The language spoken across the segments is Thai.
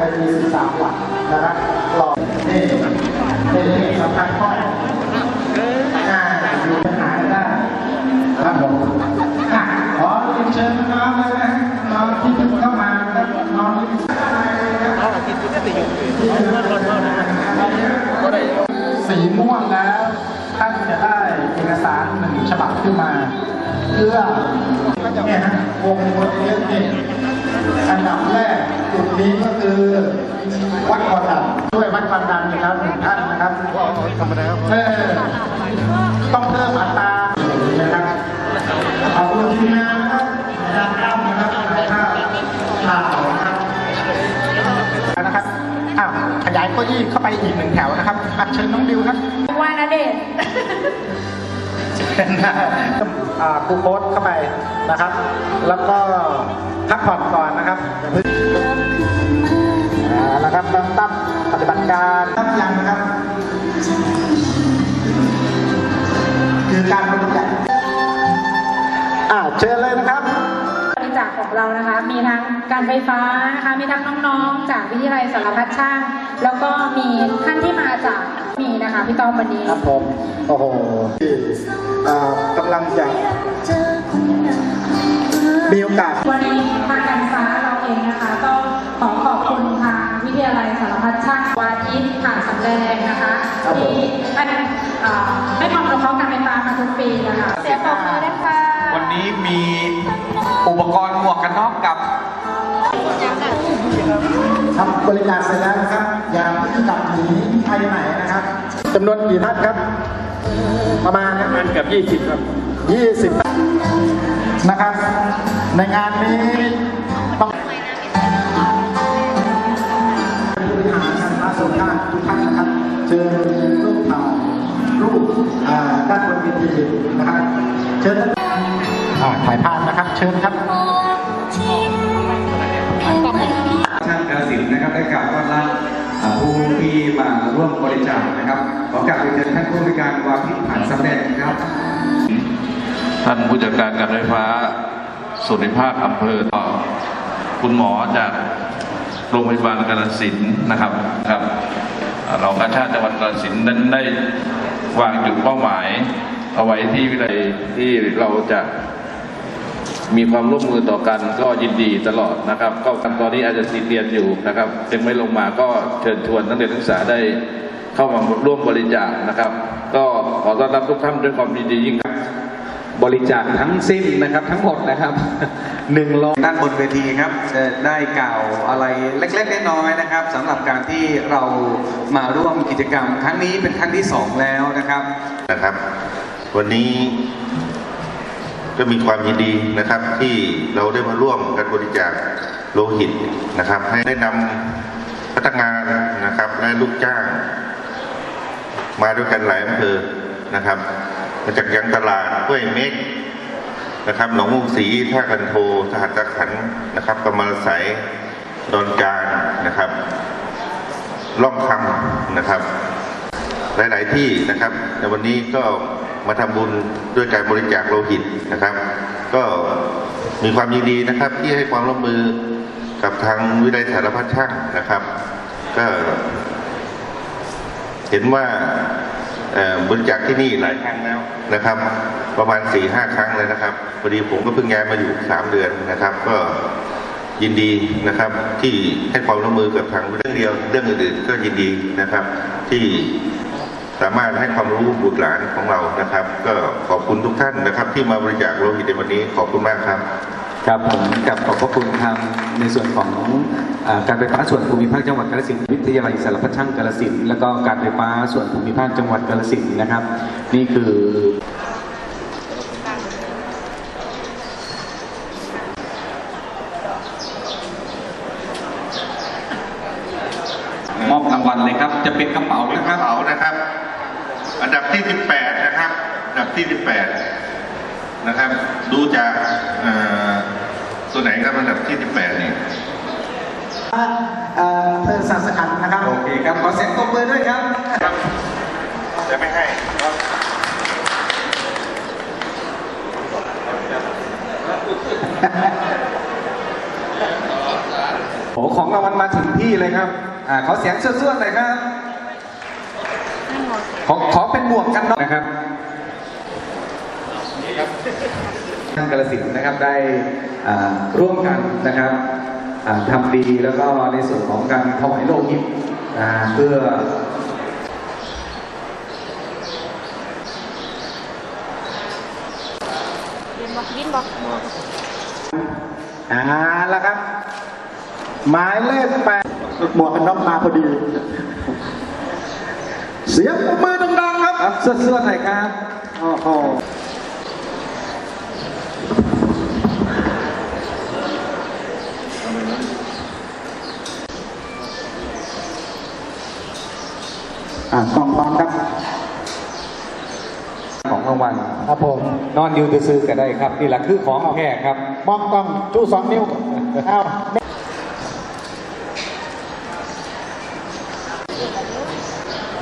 นะไอพีสามหลักนะครับหลอดนี่เป็นเหตุสำคัญข้ออ่าอยู่ปัญหาได้ครับผมขอเชิญน้องเลยนะน้องที่เพิ่งเข้ามาครับน้องที่สีม่วงแล้วท่านจะได้เอกสารหนึ่งฉบับขึ้นมาเพื่อเนี่ยฮะวงบนเยอะนี่ย อันดับแรกจุดนี้ก็คือวัดความดันช่วยวัดความดันนะครับหนึ่งท่านนะครับเออต้องเพิ่มอัตรานะครับเอาเรื่องที่งานนะครับงานเข้านะครับถ่ายภาพข่าวนะครับนะครับอ้าวขยายเก้าอี้เข้าไปอีกหนึ่งแถวนะครับอะเชิญน้องดิวครับว่านะเดชน์เป็นอ่า กูโค้ดเข้าไปนะครับ แล้วก็พักผ่อนก่อนนะครับอ่านะครับเริ่มตั้งปฏิบัติการตั้งยังนะครับ คือการบริจาคอ่าเชิญเลยนะครับบริจาคของเรานะคะ มีทั้งการไฟฟ้านะคะ มีทั้งน้องๆ จากวิทยาลัยสารพัดช่าง แล้วก็มีท่านที่มาจากมีนะคะพี่ต้อมวันนี้ครับผมโอ้โหที่อ่า กำลังจะมีโอกาส วันนี้ทางการไฟฟ้าเราเองนะคะก็ขอขอบคุณทางวิทยาลัยสารพัดช่างวาทิตผ่านสำแดงนะคะครับผมที่ให้เอ่อให้ความรู้เขาการไฟฟ้ามาทุกปีนะคะเสียงปรบมือด้วยค่ะวันนี้มีอุปกรณ์หมวกกันน็อกกับทำบริการเสร็จแล้วนะครับ อย่าเพิ่งกลับหนีไปไหนนะครับจำนวนกี่ท่านครับ ประมาณประมาณกับ20 ครับ 20 นะครับ ในงานนี้ต้องผู้บริหารการค้าส่วนข้างทุกท่านนะครับ เชิญรูปถ่ายรูปอ่าด้านบนเวทีนะครับ เชิญอ่าถ่ายภาพนะครับ เชิญครับช่างกาสินธุ์นะครับได้กล่าวต้อนรับอ่าผู้ที่มาร่วมบริจาคนะครับ ขอกราบเรียนเชิญท่านผู้บริการวาพิผ่านสำเร็จครับ ท่านผู้จัดการการไฟฟ้าส่วนภูมิภาคอำเภอต่อคุณหมอจากโรงพยาบาลกาฬสินนะครับครับเรากาชาติจังหวัดกาฬสินนั้นได้วางจุดเป้าหมาย เอาไว้ที่วิทยาลัยที่เราจะมีความร่วมมือต่อกันก็ยินดีตลอดนะครับ ก็ตอนนี้อาจจะติดเรียนอยู่นะครับยังไม่ลงมาก็เชิญชวนนักเรียนนักศึกษาได้ เข้ามาร่วมบริจาคนะครับ ก็ขอต้อนรับทุกท่านด้วยความยินดียิ่งครับ บริจาคทั้งสิ้นนะครับทั้งหมดนะครับหนึ่งร้อยด้านบนเวทีครับจะได้กล่าวอะไรเล็กๆน้อยๆนะครับสำหรับการที่เรามาร่วมกิจกรรม ครั้งนี้เป็นครั้งที่สองแล้วนะครับนะครับ วันนี้ก็มีความยินดีนะครับที่เราได้มาร่วมกันบริจาคโลหิตนะครับ ให้ได้นำพนักงานนะครับและลูกจ้าง มาด้วยกันหลายอำเภอนะครับ มาจากยังตลาดห้วยเม็กนะครับหนองมุกศรีท่ากันโทสหัสขันนะครับกำมะละไสยดอนจานนะครับล่องคำนะครับ หลาย ๆ ที่นะครับในวันนี้ก็มาทำบุญด้วยการบริจาคโลหิตนะครับ ก็มีความยินดีนะครับที่ให้ความร่วมมือกับทางวิทยาสารพัดช่างนะครับ ก็ เห็นว่าบริจาคที่นี่หลายครั้งแล้วนะครับ ประมาณ4ี่ห้าครั้งเลยนะครับพอดีผมก็เพิ่งย้ายมาอยู่สามเดือนนะครับ ก็ยินดีนะครับที่ให้ความร่วมมือกับทางเรื่องเดียวเรื่องอื่นๆก็ยินดีนะครับ ที่สามารถให้ความรู้บุตรหลานของเรานะครับ ก็ขอบคุณทุกท่านนะครับ ที่มาบริจาคโลหิตในวันนี้ขอบคุณมากครับ ครับผมกับขอบพระคุณทางในส่วนของอการไฟฟ้าส่วนภูมิภาคจังหวัดกาฬสินธุ์วิทยาลัยสารพัดช่างกาฬสินธุ์แล้วก็การไฟฟ้าส่วนภูมิภาคจังหวัดกาฬสินธุ์นะครับ นี่คือ มอบรางวัลเลยครับ จะเป็นกระเป๋านะครับ กระเป๋านะครับ อันดับที่ 18 นะครับ อันดับที่ 18 นะครับ ดูจากเอ่อ ตัวไหนครับอันดับที่ 18 นี่ เอ่อเพื่อศาสขันนะครับโอเคครับ ขอเสียงตบมือด้วยครับจะไม่ให้ครับโอ้ของรางวัลมาถึงที่เลยครับอ่าขอเสียงเสื้อๆหน่อยครับ ขอขอเป็นหมวกกันน็อกนะครับ ทางกาลสินธุ์นะครับได้อ่าร่วมกันนะครับอ่าทำดีแล้วก็ในส่วนของการถวายโลหิตอ่าเพื่ออ่าแล้วครับ หมายเลขแปดหมวกกันน็อกมาพอดี เสียงปรบมือดังๆครับครับเสื้อๆหน่อยครับโอ้โห อ่ากล้องพร้อมครับ ของรางวัลครับผม นอนอยู่ซื้อๆก็ได้ครับนี่แหละคือของแท้ครับ มองกล้องจู้สองนิ้วเอา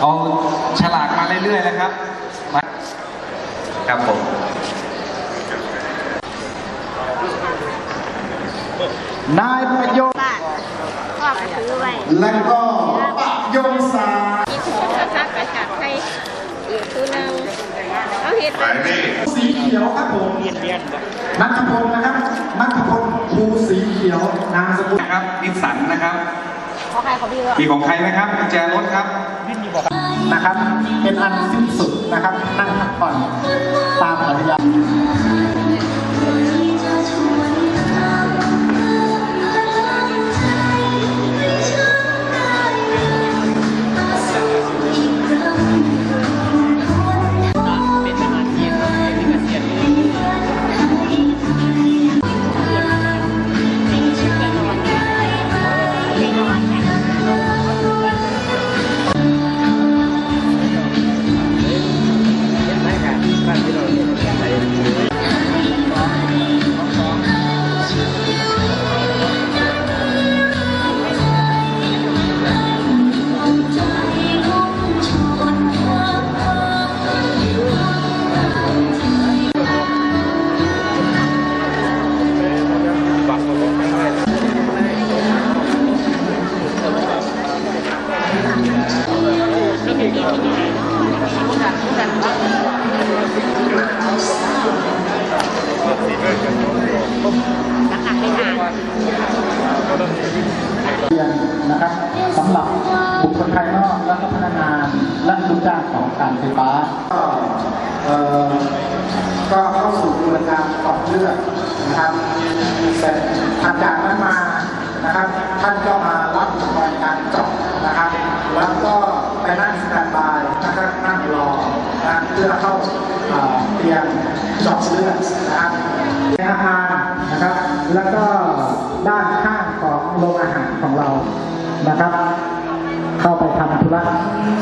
เอาฉลากมาเรื่อยๆนะครับ มาครับผม นายประโยชน์ บ้านพ่อก็ซื้อไว้ และก็ประโยชน์สา มีถุงกระซักกระจับให้อีกตัวหนึงเอาเห็ดหมายเลขสีเขียวครับผมนัทพลนะครับนัทพลภูสีเขียวนามสกุลนะครับนิสสันนะครับเขาใครเขาพี่ว่ามีของใครไหมครับกุญแจรถครับนะครับ เป็นอันสิ้นสุดนะครับ นั่งพักผ่อนตามสัญญาเก็เข้าสู่กระบวนการกรอกเลือดนะครับเสร็จถัดจากนั้นมานะครับ ท่านก็มารับอุปกรณ์การเจาะนะครับ แล้วก็ไปนั่งสแตนบายนะครับนั่งรอนะเพื่อเข้าเตรียมเจาะเลือดนะครับในอาคารนะครับ แล้วก็ด้านข้างของโรงอาหารของเรานะครับ เข้าไปทำธุระ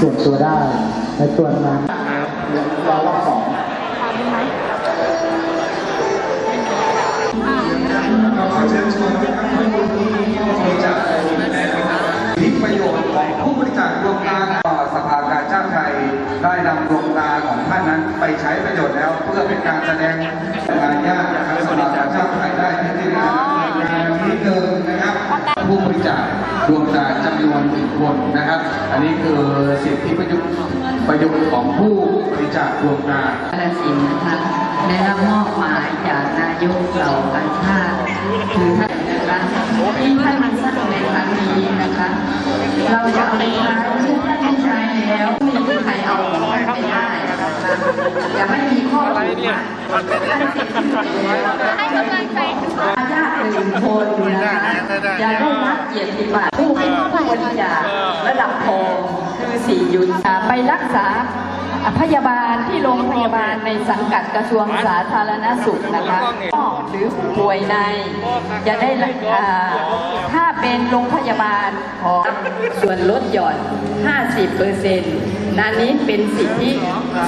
ส่วนตัวได้ในส่วนนั้น พื่อเป็นการแสดงงานญาติทางสภากาชาติไทยได้ที่นี่นะครับนี้เดิมนะครับผู้บริจาคดวงตาจำนวนหนึ่งคนนะครับ อันนี้คือสิทธิประโยชน์ประโยชน์ของผู้บริจาคดวงตากาฬสินธุ์นะคะได้รับมอบหมายจากนายกเหล่ากาชาติคือท่านนะคะที่ท่านมาสร้างในครั้งนี้นะคะ เราจะเอาไปใช้ซึ่งท่านได้ใช้แล้ว อย่าไม่มีข้อผูกมัดท่านเสร็จแล้วให้กำลังใจญาติหนึ่งคนนะคะจะได้รับเกียรติบัตรผู้บริจาคระดับทองคือสี่ยุนไปรักษาพยาบาลที่โรงพยาบาลในสังกัดกระทรวงสาธารณสุขนะคะหรือป่วยในจะได้อ่าถ้า เป็นโรงพยาบาลของส่วนลดหย่อน 50เปอร์เซ็นต์นั้นนี้เป็นสิทธิ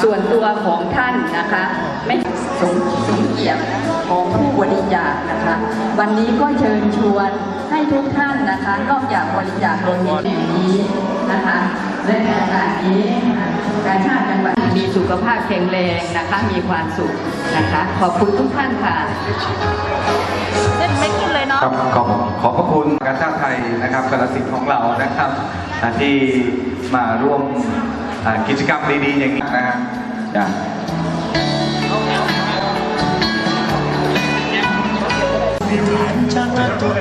ส่วนตัวของท่านนะคะ ไม่สมสมเกียรติของผู้บริจาคนะคะ วันนี้ก็เชิญชวนให้ทุกท่านนะคะนอกจากบริจาคโลหิตอย่างนี้นะคะและในโอกาสนี้การชาติจังหวัดมีสุขภาพแข็งแรงนะคะ มีความสุขนะคะ ขอบคุณทุกท่านค่ะ ไม่กินเลยเนาะ ครับขอบขอบพระคุณการชาติไทยนะครับกาลสินธุ์ของเรานะครับอ่าที่มาร่วมอ่ากิจกรรมดีๆอย่างนี้นะฮะจ้ะชนะจน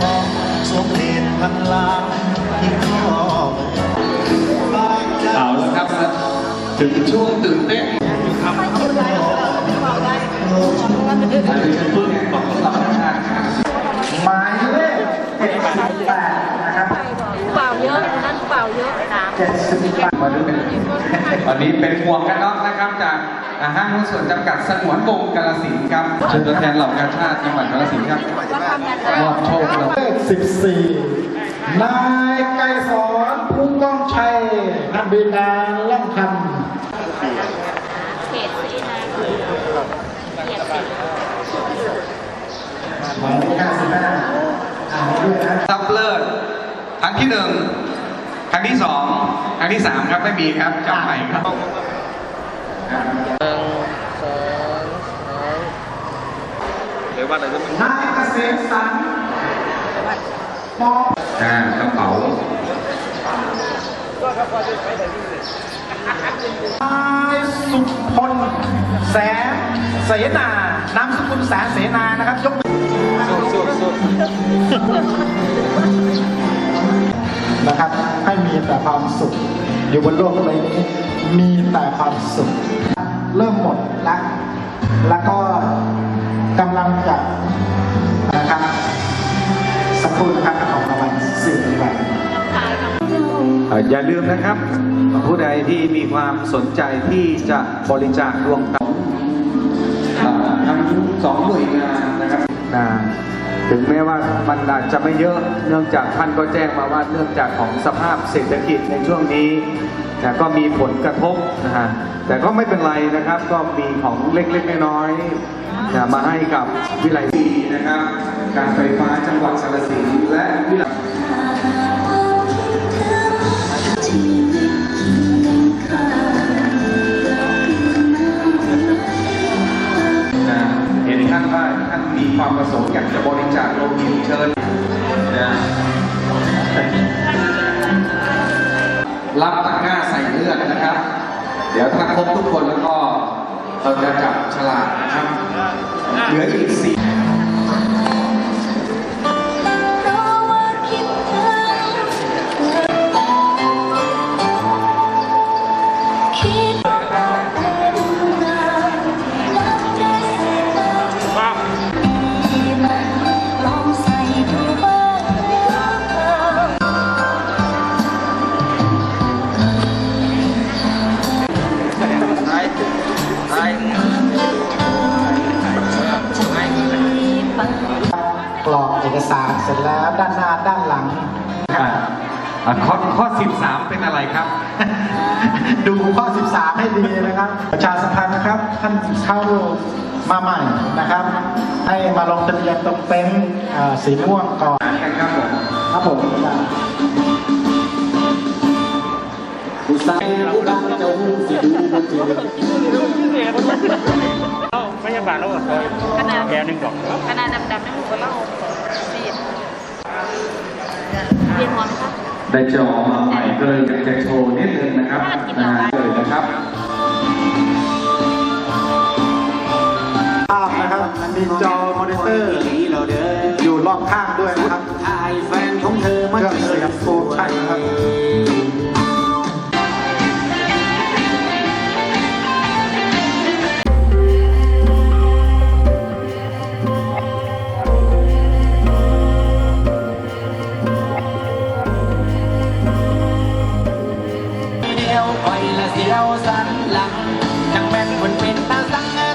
พอสมเด็จพันลางที่พ่อเอาละครับ ถึงช่วงตื่นเต้น อันนี้เป็นเพื่อนขเรานะครับหมายเลข78นะครับเปล่าเยอะนั่นเปล่าเยอะ7วันนี้เป็นวันนี้เป็นหมวกกันน็อกนะครับจากห้างหุ้นส่วนจำกัดสงวนวงกาลสินครับเชิญตัวแทนเหล่ากาชาติจังหวัดกาลสินครับมอบโชคเลข14นายไกรสอนพุ่งก้องชัยนักบินกาล่องคเขตสีนะเขียนสีำหมายเลข55อ่านด้วยนะซับเลิศครั้งที่หนึ่งครั้งที่สองครั้งที่สามครับไม่มีครับจำใหม่ครับนายเกษมสันต์มออ่ากระเป๋านายสุพลแสนเสนานามสกุลแสนเสนานะครับ ยก นะครับ ให้มีแต่ความสุข อยู่บนโลกใบนี้ มีแต่ความสุข เริ่มหมดแล้วแล้วก็กำลังจะนะครับสักครู่นะครับของรางวัลสี่รางวัลเอ่ออย่าลืมนะครับ ผู้ใดที่มีความสนใจที่จะบริจาคดวงตาเอ่อทั้งสองหน่วยงานนะครับนะ ถึงแม้ว่ามันอาจจะไม่เยอะเนื่องจากท่านก็แจ้งมาว่าเนื่องจากของสภาพเศรษฐกิจในช่วงนี้นะก็มีผลกระทบนะฮะแต่ก็ไม่เป็นไรนะครับ ก็มีของเล็กๆน้อยๆนะมาให้กับวิไลศรีนะครับ การไฟฟ้าจังหวัดสระบุรีและวิไล ประสงค์อยากจะบริจาคโลหิตเชิญนะรับตะกร้าใส่เลือดนะครับ เดี๋ยวถ้าครบทุกคนแล้วก็เราจะจับฉลากนะครับ เหลืออีกสี่ กรอกเอกสารเสร็จแล้วด้านหน้าด้านหลังอ่าอ่าข้อข้อ 13 เป็นอะไรครับ ดูข้อ 13 ให้ดีนะครับ ประชาสัมพันธ์นะครับ ท่านเข้ามาใหม่นะครับ ให้มาลงทะเบียนตรงเต็นท์เอ่อสีม่วงก่อน กันครับผมครับผมผู้สาวผู้ดังเจ้าหูสิดูบ่เจอ ไม่ใช่บาทแล้วเหรอขนาด แกหนึ่งดอกขนาดดำๆนั่นหนูก็เล่าสีเรียนหัวไหมคะได้จอมาใหม่ก็เลยอยากจะโชว์นิดนึงนะครับนะฮะเลยนะครับภาพนะครับมีจอมอนิเตอร์อยู่รอบข้างด้วยนะครับเครื่องเสียงโฟชั่นนะครับ ที่เสียวสันหลังจังแม่นคนเป็นตาสังเน่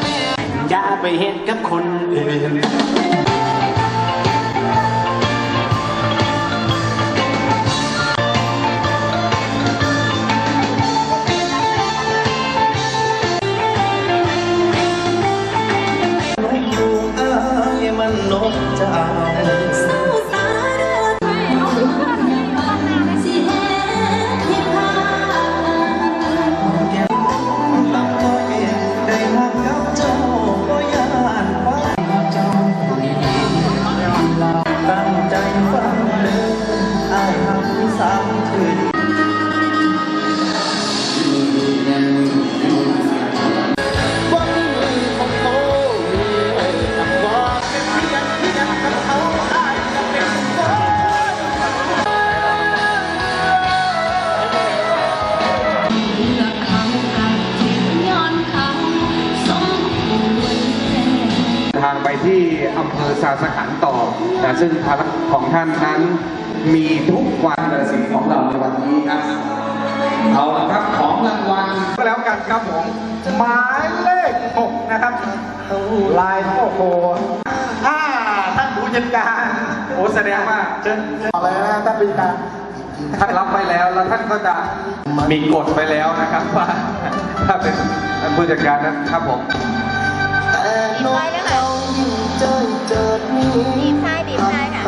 อย่าไปเห็นกับคนอื่น อำเภอสาสขันต่อนะซึ่งภารกิจของท่านนั้นมีทุกวันกระสินของเราในวันนี้ครับ เอาละครับของรางวัลก็แล้วกันครับผมหมายเลขหกนะครับ ลายโอ้โหอ่าท่านผู้จัดการโอ้แสดงว่าเชิญต่อเลยนะท่านผู้จัดการท่านรับไปแล้วแล้วท่านก็จะมีกฎไปแล้วนะครับว่าถ้าเป็นผู้จัดการนะครับผมดีไซน์นะคะ ดีไซน์ดีไซน์ค่ะ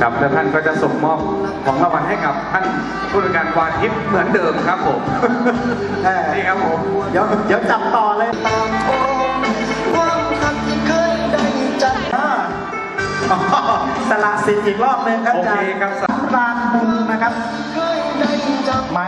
ครับแล้วท่านก็จะส่งมอบของรางวัลให้กับท่านผู้จัดการวาทิพย์เหมือนเดิมครับผม เออนี่ครับผมเดี๋ยวเดี๋ยวจับต่อเลยอ่าอ๋อสละสิทธิ์อีกรอบหนึ่งครับโออาเคจารย์ครับสำรานบุญนะครับ หมาย